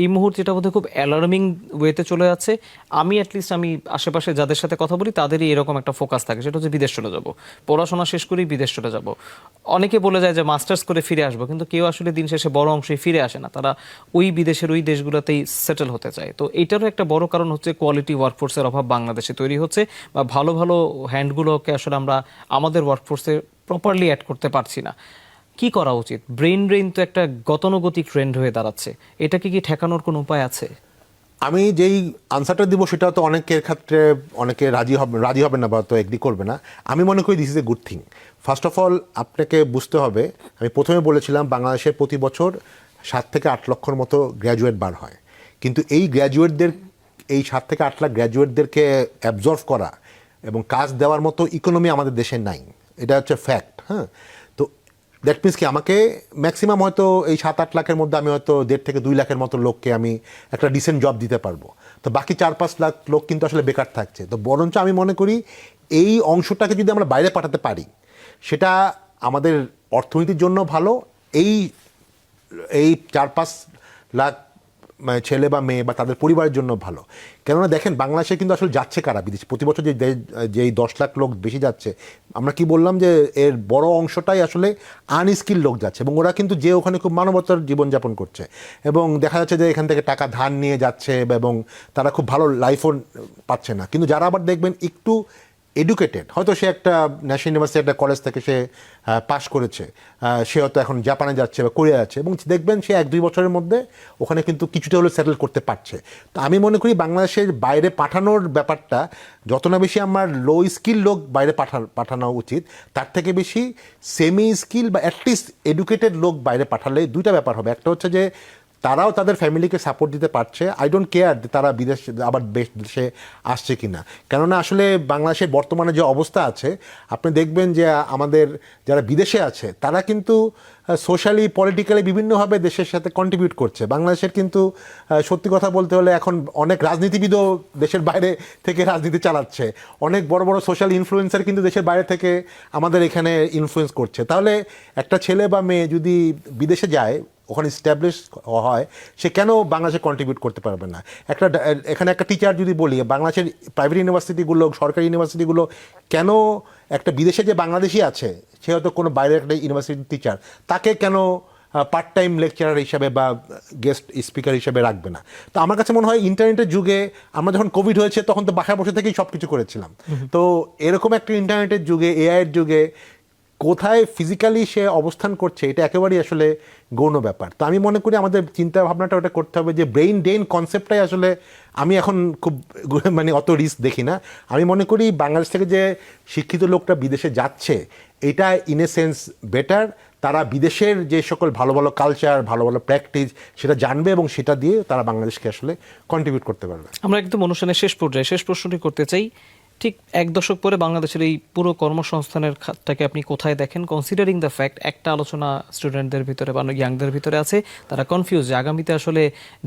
এই মুহূর্তে এটা বোধহয় খুব অ্যালার্মিং ওয়েতে চলে যাচ্ছে। আমি অ্যাটলিস্ট আমি আশেপাশে যাদের সাথে কথা বলি, তাদেরই এরকম একটা ফোকাস থাকে। সেটা হচ্ছে বিদেশ চলে যাব। পড়াশোনা শেষ করেই বিদেশ চলে যাব। অনেকে বলে যায় যে মাস্টার্স করে ফিরে আসব, কিন্তু কেউ আসলে দিন শেষে বড় অংশে ফিরে আসে না। তারা ওই বিদেশের ওই দেশগুলোতেই সেটেল হতে চায়। তো এটারও একটা বড় কারণ হচ্ছে কোয়ালিটি ওয়ার্কফোর্সের অভাব বাংলাদেশে তৈরি হচ্ছে বা ভালো ভালো হ্যান্ডগুলোকে আসলে আমরা আমাদের ওয়ার্কফোর্সে প্রপারলি অ্যাড করতে পারছি না। কি করা উচিত? ব্রেন ড্রেন তো একটা গতানুগতিক ট্রেন্ড হয়ে দাঁড়াচ্ছে। এটাকে কি ঠেকানোর কোনো উপায় আছে? আমি যেই আনসারটা দিব সেটা তো অনেকের ক্ষেত্রে অনেকে রাজি হবে রাজি হবে না বা তো এগ্রি করবে না। আমি মনে করি this is a good thing first of all আপনাকে বুঝতে হবে, আমি প্রথমে বলেছিলাম বাংলাদেশের প্রতি বছর সাত থেকে আট লক্ষর মতো গ্র্যাজুয়েট বার হয়। কিন্তু এই গ্র্যাজুয়েটদের এই সাত থেকে আট লাখ গ্র্যাজুয়েটদেরকে অ্যাবজর্ভ করা এবং কাজ দেওয়ার মতো ইকোনমি আমাদের দেশে নাই। এটা হচ্ছে ফ্যাক্ট হ্যাঁ? দ্যাট মিনস কি, আমাকে ম্যাক্সিমাম হয়তো এই সাত, আট লাখের মধ্যে আমি হয়তো দেড় থেকে দুই লাখের মতো লোককে আমি একটা ডিসেন্ট জব দিতে পারব। তো বাকি চার, পাঁচ লাখ লোক কিন্তু আসলে বেকার থাকছে। তো বরঞ্চ আমি মনে করি এই অংশটাকে যদি আমরা বাইরে পাঠাতে পারি, সেটা আমাদের অর্থনীতির জন্য ভালো। এই এই চার, পাঁচ লাখ ছেলে বা মেয়ে বা তাদের পরিবারের জন্য ভালো। কেননা দেখেন, বাংলাদেশে কিন্তু আসলে যাচ্ছে কারা? বিদেশে প্রতি বছর যে যেই দশ লাখ লোক বেশি যাচ্ছে, আমরা কি বললাম যে এর বড় অংশটাই আসলে আনস্কিল লোক যাচ্ছে এবং ওরা কিন্তু যে ওখানে খুব মানবতার জীবনযাপন করছে। এবং দেখা যাচ্ছে যে এখান থেকে টাকা ধার নিয়ে যাচ্ছে এবং তারা খুব ভালো লাইফও পাচ্ছে না। কিন্তু যারা আবার দেখবেন একটু এডুকেটেড হয়তো সে একটা ন্যাশনাল ইউনিভার্সিটি একটা কলেজ থেকে সে পাশ করেছে। সে হয়তো এখন জাপানে যাচ্ছে বা কোরিয়া যাচ্ছে এবং দেখবেন সে এক দুই বছরের মধ্যে ওখানে কিন্তু কিছুটা হলেও সেটেল করতে পারছে। তো আমি মনে করি বাংলাদেশের বাইরে পাঠানোর ব্যাপারটা যত না বেশি আমার লো স্কিল লোক বাইরে পাঠা, পাঠানো উচিত, তার থেকে বেশি সেমি স্কিল বা অ্যাটলিস্ট এডুকেটেড লোক বাইরে পাঠালে দুইটা ব্যাপার হবে। একটা হচ্ছে যে তারাও তাদের ফ্যামিলিকে সাপোর্ট দিতে পারছে। আই ডোন্ট কেয়ার তারা বিদেশ, আবার দেশে আসছে কি না কেননা আসলে বাংলাদেশের বর্তমানে যে অবস্থা আছে, আপনি দেখবেন যে আমাদের যারা বিদেশে আছে, তারা কিন্তু সোশ্যালি পলিটিক্যালি বিভিন্নভাবে দেশের সাথে কন্ট্রিবিউট করছে। বাংলাদেশের কিন্তু সত্যি কথা বলতে হলে এখন অনেক রাজনীতিবিদও দেশের বাইরে থেকে রাজনীতি চালাচ্ছে। অনেক বড় বড় সোশ্যাল ইনফ্লুয়েন্সার কিন্তু দেশের বাইরে থেকে আমাদের এখানে ইনফ্লুয়েন্স করছে। তাহলে একটা ছেলে বা মেয়ে যদি বিদেশে যায় ওখানে স্ট্যাবলিশ হয় সে কেন বাংলাদেশে কন্ট্রিবিউট করতে পারবে না? একটা এখানে একটা টিচার যদি বলি বাংলাদেশের প্রাইভেট ইউনিভার্সিটিগুলো সরকারি ইউনিভার্সিটিগুলো কেন একটা বিদেশে যে বাংলাদেশি আছে সে হয়তো কোনো বাইরের একটা ইউনিভার্সিটির টিচার তাকে কেন পার্ট টাইম লেকচারার হিসাবে বা গেস্ট স্পিকার হিসাবে রাখবে না? তো আমার কাছে মনে হয় ইন্টারনেটের যুগে আমরা যখন কোভিড হয়েছে তখন তো বাসায় বসে থেকেই সব কিছু করেছিলাম তো এরকম একটা ইন্টারনেটের যুগে এআইয়ের যুগে কোথায় ফিজিক্যালি সে অবস্থান করছে, এটা একেবারেই আসলে গৌণ ব্যাপার। তো আমি মনে করি আমাদের চিন্তা ভাবনাটা ওটা করতে হবে যে ব্রেইন ড্রেন কনসেপ্টটাই আসলে আমি এখন খুব মানে অত রিস্ক দেখি না। আমি মনে করি বাংলাদেশ থেকে যে শিক্ষিত লোকটা বিদেশে যাচ্ছে, এটা ইন এ সেন্স বেটার তারা বিদেশের যে সকল ভালো ভালো কালচার ভালো ভালো প্র্যাকটিস সেটা জানবে এবং সেটা দিয়ে তারা বাংলাদেশকে আসলে কন্ট্রিবিউট করতে পারবে। আমরা একদম অনুষ্ঠানের শেষ পর্যায়ে, শেষ প্রশ্নটি করতে চাই ঠিক এক দশক পরে বাংলাদেশের এই পুরো কর্মসংস্থানের খাতটাকে আপনি কোথায় দেখেন? কনসিডারিং দ্য ফ্যাক্ট একটা আলোচনা স্টুডেন্টদের ভিতরে বা ইয়াংদের ভিতরে আছে, তারা কনফিউজ যে আগামীতে আসলে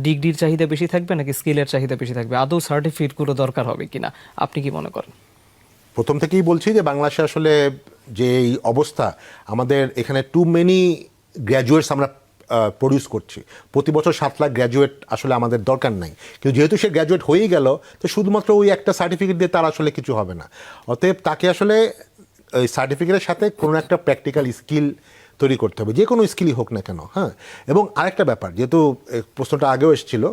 ডিগ্রির চাহিদা বেশি থাকবে নাকি স্কিলের চাহিদা বেশি থাকবে? আদৌ সার্টিফিকেটগুলো দরকার হবে কিনা? আপনি কি মনে করেন? প্রথম থেকেই বলছি যে বাংলাদেশে আসলে যে অবস্থা, আমাদের এখানে টু মেনি গ্র্যাজুয়েটস আমরা প্রডিউস করছি। প্রতি বছর সাত লাখ গ্র্যাজুয়েট আসলে আমাদের দরকার নাই। কিন্তু যেহেতু সে গ্র্যাজুয়েট হয়েই গেল, তো শুধুমাত্র ওই একটা সার্টিফিকেট দিয়ে তার আসলে কিছু হবে না। অতএব তাকে আসলে ওই সার্টিফিকেটের সাথে কোনো একটা প্র্যাকটিক্যাল স্কিল তৈরি করতে হবে। যে কোনো স্কিলই হোক না কেন হ্যাঁ? এবং আরেকটা ব্যাপার, যেহেতু প্রশ্নটা আগেও এসেছিল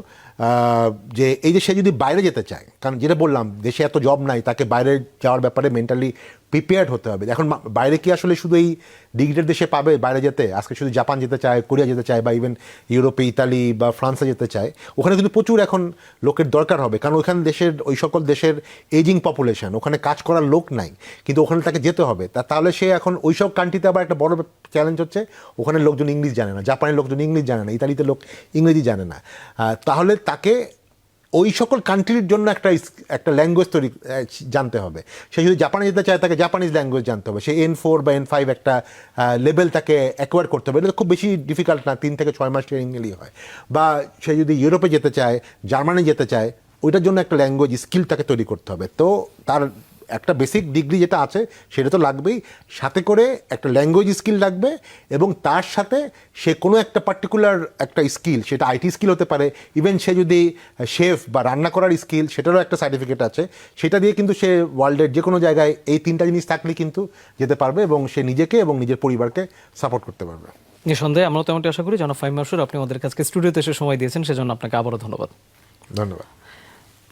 যে এই যে সে যদি বাইরে যেতে চায়, কারণ যেটা বললাম, দেশে এত জব নাই, তাকে বাইরে যাওয়ার ব্যাপারে মেন্টালি প্রিপেয়ার্ড হতে হবে। এখন বাইরে কি আসলে শুধু এই ডিগ্রির দেশে পাবে বাইরে যেতে? আজকে শুধু জাপান যেতে চায়, কোরিয়া যেতে চায়, বা ইভেন ইউরোপে, ইতালি, বা ফ্রান্সে যেতে চায়, ওখানে কিন্তু প্রচুর এখন লোকের দরকার হবে। কারণ ওখানে দেশের, ওই সকল দেশের এজিং পপুলেশন ওখানে কাজ করার লোক নাই। কিন্তু ওখানে তাকে যেতে হবে। তা তাহলে সে এখন ওই সব কান্ট্রিতে আবার একটা বড় চ্যালেঞ্জ হচ্ছে, ওখানে লোকজন ইংলিশ জানে না, জাপানের লোকজন ইংলিশ জানে না, ইতালিতে লোক ইংরেজি জানে না। তাহলে তাকে ওই সকল কান্ট্রির জন্য একটা একটা ল্যাঙ্গুয়েজ তৈরি জানতে হবে। সে যদি জাপানে যেতে চায়, তাকে জাপানিজ ল্যাঙ্গুয়েজ জানতে হবে। সে এন ফোর বা এন ফাইভ একটা লেভেল তাকে অ্যাকোয়ার করতে হবে। এটা খুব বেশি ডিফিকাল্ট না, তিন থেকে ছয় মাস ট্রেনিং নিলেই হয়। বা সে যদি ইউরোপে যেতে চায় জার্মানি যেতে চায়, ওইটার জন্য একটা ল্যাঙ্গুয়েজ স্কিল তাকে তৈরি করতে হবে। তো তার একটা বেসিক ডিগ্রি যেটা আছে সেটা তো লাগবেই। সাথে করে একটা ল্যাঙ্গুয়েজ স্কিল লাগবে এবং তার সাথে সে কোনো একটা পার্টিকুলার একটা স্কিল সেটা আইটি স্কিল হতে পারে ইভেন সে যদি শেফ বা রান্না করার স্কিল সেটারও একটা সার্টিফিকেট আছে। সেটা দিয়ে কিন্তু সে ওয়ার্ল্ডের যে কোনো জায়গায় এই তিনটা জিনিস থাকলে কিন্তু যেতে পারবে এবং সে নিজেকে এবং নিজের পরিবারকে সাপোর্ট করতে পারবে। নিঃসন্দেহে আমরা তেমনটি আশা করি। জনাব ফাইম মাসুর আপনি আমাদের কাছে স্টুডিওতে এসে সময় দিয়েছেন সেজন্য আপনাকে আবারও ধন্যবাদ। ধন্যবাদ।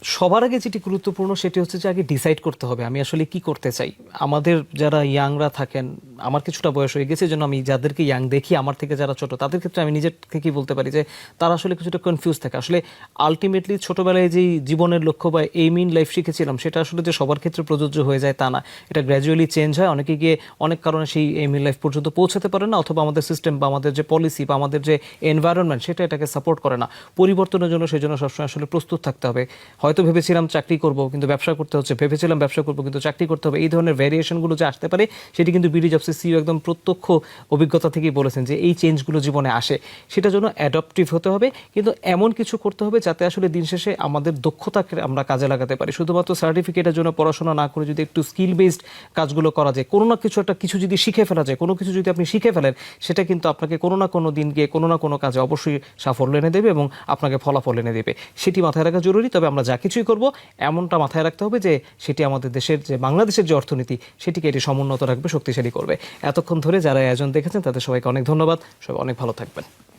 সবার আগে যেটি গুরুত্বপূর্ণ সেটি হচ্ছে যে আগে ডিসাইড করতে হবে, আমি আসলে কি করতে চাই। আমাদের যারা ইয়াংরা থাকেন আমার কিছুটা বয়স হয়ে গেছে জন্য আমি যাদেরকে ইয়াং দেখি, আমার থেকে যারা ছোট, তাদের ক্ষেত্রে আমি নিজের থেকেই বলতে পারি যে তারা আসলে কিছুটা কনফিউজ থাকে। আসলে আলটিমেটলি ছোটবেলায় যেই জীবনের লক্ষ্য বা এইম ইন লাইফ শিখেছিলাম, সেটা আসলে যে সবার ক্ষেত্রে প্রযোজ্য হয়ে যায় তা না। এটা গ্র্যাজুয়ালি চেঞ্জ হয়, অনেকে গিয়ে অনেক কারণে সেই এইম ইন লাইফ পর্যন্ত পৌঁছাতে পারে না, অথবা আমাদের সিস্টেম বা আমাদের যে পলিসি বা আমাদের যে এনভায়রনমেন্ট সেটা এটাকে সাপোর্ট করে না। পরিবর্তনের জন্য সেই জন্য সবসময় আসলে প্রস্তুত থাকতে হবে। হয়তো ভেবেছিলাম চাকরি করব, কিন্তু ব্যবসা করতে হচ্ছে, ভেবেছিলাম ব্যবসা করব, কিন্তু চাকরি করতে হবে। এই ধরনের ভ্যারিয়েশনগুলো যে আসতে পারে, সেটি কিন্তু বিডি জবসের সিইও একদম প্রত্যক্ষ অভিজ্ঞতা থেকেই বলেছেন যে এই চেঞ্জগুলো জীবনে আসে। সেটার জন্য অ্যাডপটিভ হতে হবে, কিন্তু এমন কিছু করতে হবে যাতে আসলে দিন শেষে আমাদের দক্ষতাকে আমরা কাজে লাগাতে পারি। শুধুমাত্র সার্টিফিকেটের জন্য পড়াশোনা না করে যদি একটু স্কিল বেসড কাজগুলো করা যায়, কোনো না কিছু একটা কিছু যদি শিখে ফেলা যায়, কোনো কিছু যদি আপনি শিখে ফেলেন, সেটা কিন্তু আপনাকে কোনো না কোনো দিন গিয়ে কোনো না কোনো কাজে অবশ্যই সাফল্য এনে দেবে এবং আপনাকে ফলাফল এনে দেবে। সেটি মাথায় রাখা জরুরি, তবে আমরা যা কিছুই করব, এমনটা মাথায় রাখতে হবে যে সেটি আমাদের দেশের যে বাংলাদেশের যে অর্থনীতি, সেটিকে এটি সমুন্নত রাখবে, শক্তিশালী করবে। এতক্ষণ ধরে যারা আয়োজন দেখেছেন তাদের সবাইকে অনেক ধন্যবাদ। সবাই অনেক ভালো থাকবেন।